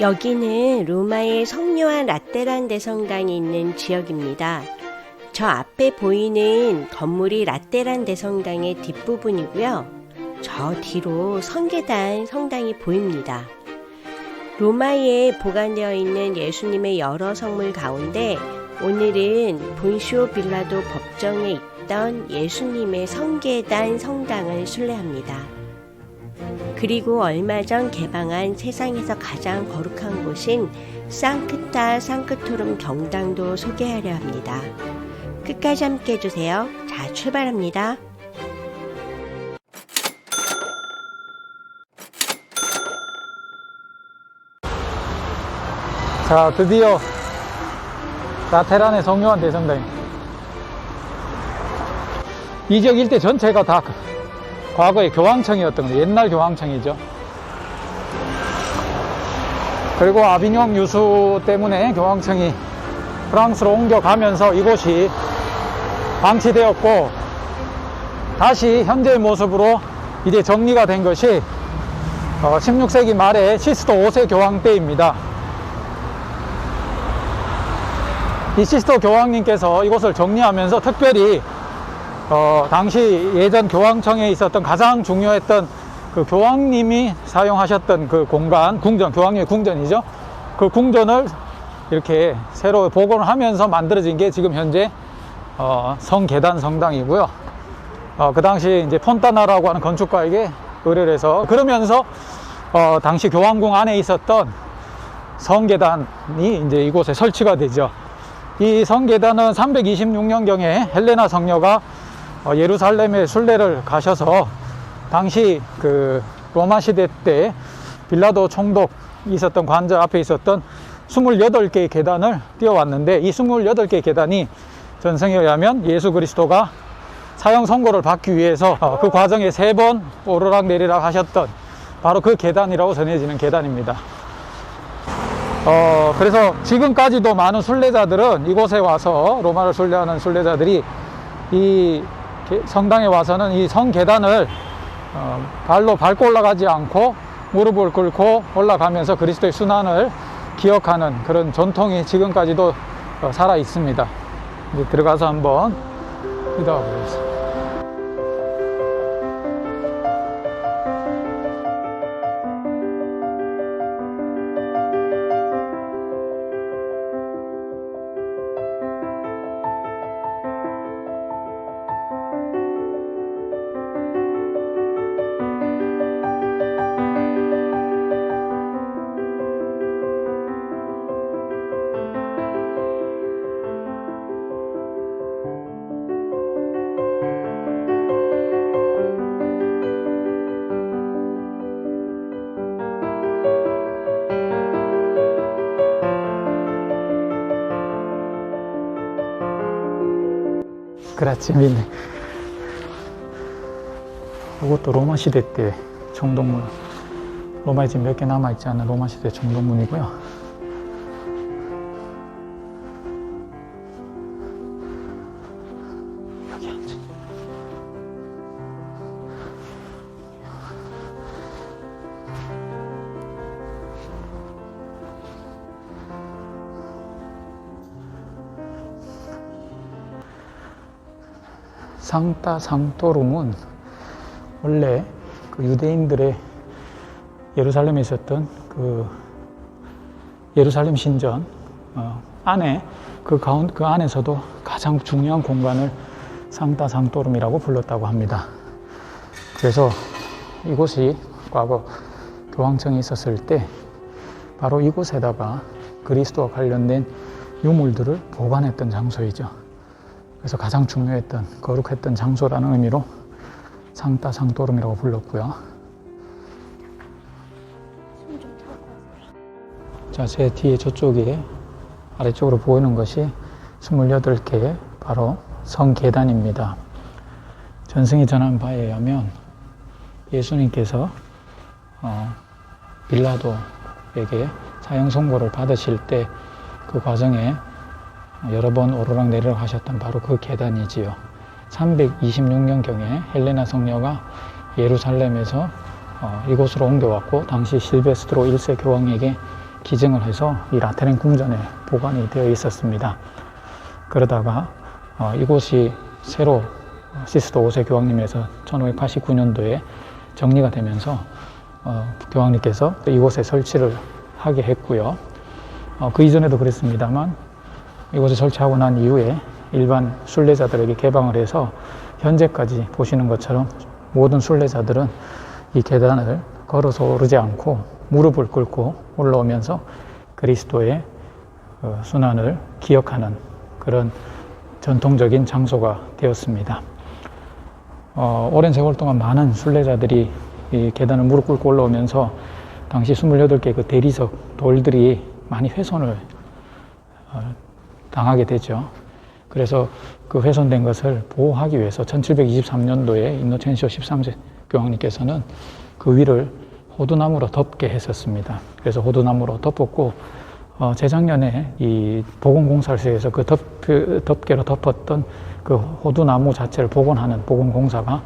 여기는 로마의 성녀와 라테란 대성당이 있는 지역입니다. 저 앞에 보이는 건물이 라테란 대성당의 뒷부분이고요. 저 뒤로 성계단 성당이 보입니다. 로마에 보관되어 있는 예수님의 여러 성물 가운데 오늘은 본시오 빌라도 법정에 있던 예수님의 성계단 성당을 순례합니다. 그리고 얼마 전 개방한 세상에서 가장 거룩한 곳인 상크타 상크토름 경당도 소개하려 합니다. 끝까지 함께 해주세요. 자, 출발합니다. 자, 드디어 라테란의 성묘한 대성당. 이 지역 일대 전체가 다 그- 과거의 교황청이었던 거예요. 옛날 교황청이죠. 그리고 아비뇽 유수 때문에 교황청이 프랑스로 옮겨가면서 이곳이 방치되었고 다시 현재의 모습으로 이제 정리가 된 것이 16세기 말에 시스토 5세 교황 때입니다. 이 시스토 교황님께서 이곳을 정리하면서 특별히 어, 당시 예전 교황청에 있었던 가장 중요했던 그 교황님이 사용하셨던 그 공간, 궁전, 교황님의 궁전이죠. 그 궁전을 이렇게 새로 복원을 하면서 만들어진 게 지금 현재 어, 성계단 성당이고요. 어, 그 당시 이제 폰타나라고 하는 건축가에게 의뢰를 해서 그러면서 어, 당시 교황궁 안에 있었던 성계단이 이제 이곳에 설치가 되죠. 이 성계단은 326년경에 헬레나 성녀가 어, 예루살렘에 순례를 가셔서 당시 그 로마 시대 때 빌라도 총독 있었던 관저 앞에 있었던 28개의 계단을 띄워왔는데 이 28개의 계단이 전승에 의하면 예수 그리스도가 사형 선고를 받기 위해서 어, 그 과정에 세 번 오르락 내리락 하셨던 바로 그 계단이라고 전해지는 계단입니다. 어, 그래서 지금까지도 많은 순례자들은 이곳에 와서 로마를 순례하는 순례자들이 이 게- 성당에 와서는 이 성 계단을 어, 발로 밟고 올라가지 않고 무릎을 꿇고 올라가면서 그리스도의 순환을 기억하는 그런 전통이 지금까지도 어, 살아 있습니다. 이제 들어가서 한번 기도하 보겠습니다. 그렇지, 믿네. 이것도 로마 시대 때 정동문. 로마에 지금 몇 개 남아있지 않은 로마 시대 정동문이고요. 상따 상토rum은 원래 그 유대인들의 예루살렘에 있었던 그 예루살렘 신전 어, 안에 그 가운 그 안에서도 가장 중요한 공간을 상따 상토rum이라고 불렀다고 합니다. 그래서 이곳이 과거 교황청이 있었을 때 바로 이곳에다가 그리스도와 관련된 유물들을 보관했던 장소이죠. 그래서 가장 중요했던 거룩했던 장소라는 의미로 상따 상토름이라고 불렀고요. 자, 제 뒤에 저쪽에 아래쪽으로 보이는 것이 28개 바로 성 계단입니다. 전승이 전한 바에 의하면 예수님께서 어, 빌라도에게 사형 선고를 받으실 때 그 과정에 여러 번 오르락 내리락 하셨던 바로 그 계단이지요. 326년경에 헬레나 성녀가 예루살렘에서 어, 이곳으로 옮겨왔고 당시 실베스트로 1세 교황에게 기증을 해서 이 라테란 궁전에 보관이 되어 있었습니다. 그러다가 어, 이곳이 새로 시스도 5세 교황님에서 1589년도에 정리가 되면서 어, 교황님께서 이곳에 설치를 하게 했고요. 어, 그 이전에도 그랬습니다만 이곳에 설치하고 난 이후에 일반 순례자들에게 개방을 해서 현재까지 보시는 것처럼 모든 순례자들은 이 계단을 걸어서 오르지 않고 무릎을 꿇고 올라오면서 그리스도의 어, 순환을 기억하는 그런 전통적인 장소가 되었습니다. 어, 오랜 세월 동안 많은 순례자들이 이 계단을 무릎 꿇고 올라오면서 당시 28개 그 대리석 돌들이 많이 훼손을 어, 당하게 되죠. 그래서 그 훼손된 것을 보호하기 위해서 1723년도에 인노첸시오 13세 교황님께서는 그 위를 호두나무로 덮게 했었습니다. 그래서 호두나무로 덮었고 어, 재작년에 이 보건공사에서 그 덮, 그 덮개로 덮었던 그 호두나무 자체를 복원하는 보건공사가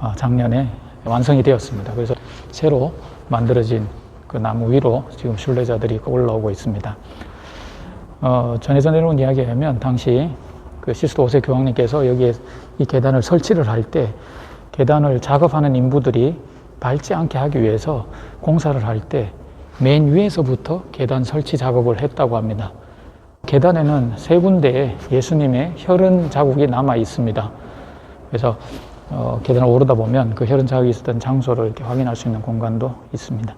어, 작년에 완성이 되었습니다. 그래서 새로 만들어진 그 나무 위로 지금 순례자들이 올라오고 있습니다. 어, 전해져 내려온 이야기에 하면 당시 그 시스도 5세 교황님께서 여기에 이 계단을 설치를 할 때 계단을 작업하는 인부들이 밟지 않게 하기 위해서 공사를 할 때 맨 위에서부터 계단 설치 작업을 했다고 합니다. 계단에는 세 군데에 예수님의 혈흔 자국이 남아 있습니다. 그래서 어, 계단을 오르다 보면 그 혈흔 자국이 있었던 장소를 이렇게 확인할 수 있는 공간도 있습니다.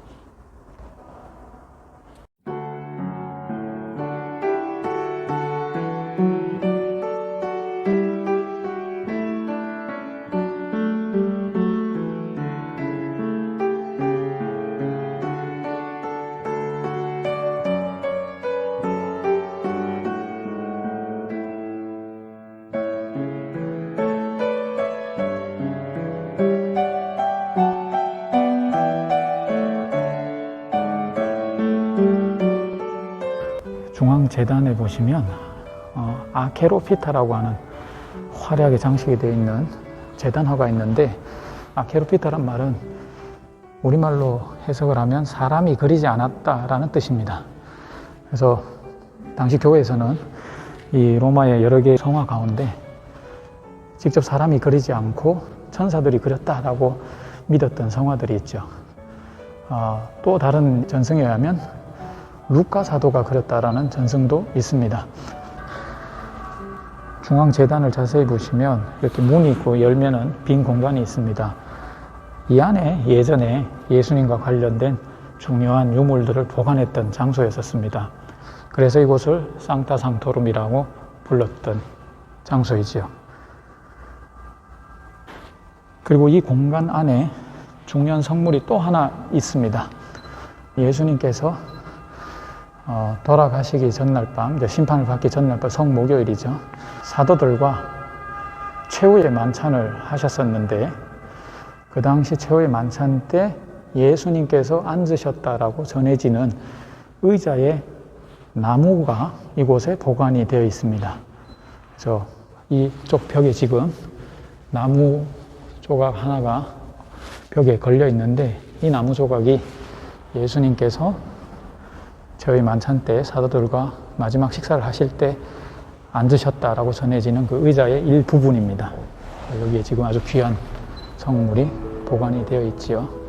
재단에 보시면 어, 아케로피타라고 하는 화려하게 장식이 되어 있는 재단화가 있는데 아케로피타란 말은 우리말로 해석을 하면 사람이 그리지 않았다라는 뜻입니다. 그래서 당시 교회에서는 이 로마의 여러 개의 성화 가운데 직접 사람이 그리지 않고 천사들이 그렸다라고 믿었던 성화들이 있죠. 어, 또 다른 전승에 의하면 루카 사도가 그렸다라는 전승도 있습니다. 중앙 재단을 자세히 보시면 이렇게 문이 있고 열면은 빈 공간이 있습니다. 이 안에 예전에 예수님과 관련된 중요한 유물들을 보관했던 장소였었습니다. 그래서 이곳을 상타 상토rum이라고 불렀던 장소이지요. 그리고 이 공간 안에 중요한 성물이 또 하나 있습니다. 예수님께서 어, 돌아가시기 전날 밤, 심판을 받기 전날 밤, 성목요일이죠. 사도들과 최후의 만찬을 하셨었는데, 그 당시 최후의 만찬 때 예수님께서 앉으셨다라고 전해지는 의자의 나무가 이곳에 보관이 되어 있습니다. 그래서 이쪽 벽에 지금 나무 조각 하나가 벽에 걸려 있는데, 이 나무 조각이 예수님께서 저희 만찬 때 사도들과 마지막 식사를 하실 때 앉으셨다라고 전해지는 그 의자의 일부분입니다. 여기에 지금 아주 귀한 성물이 보관이 되어 있지요.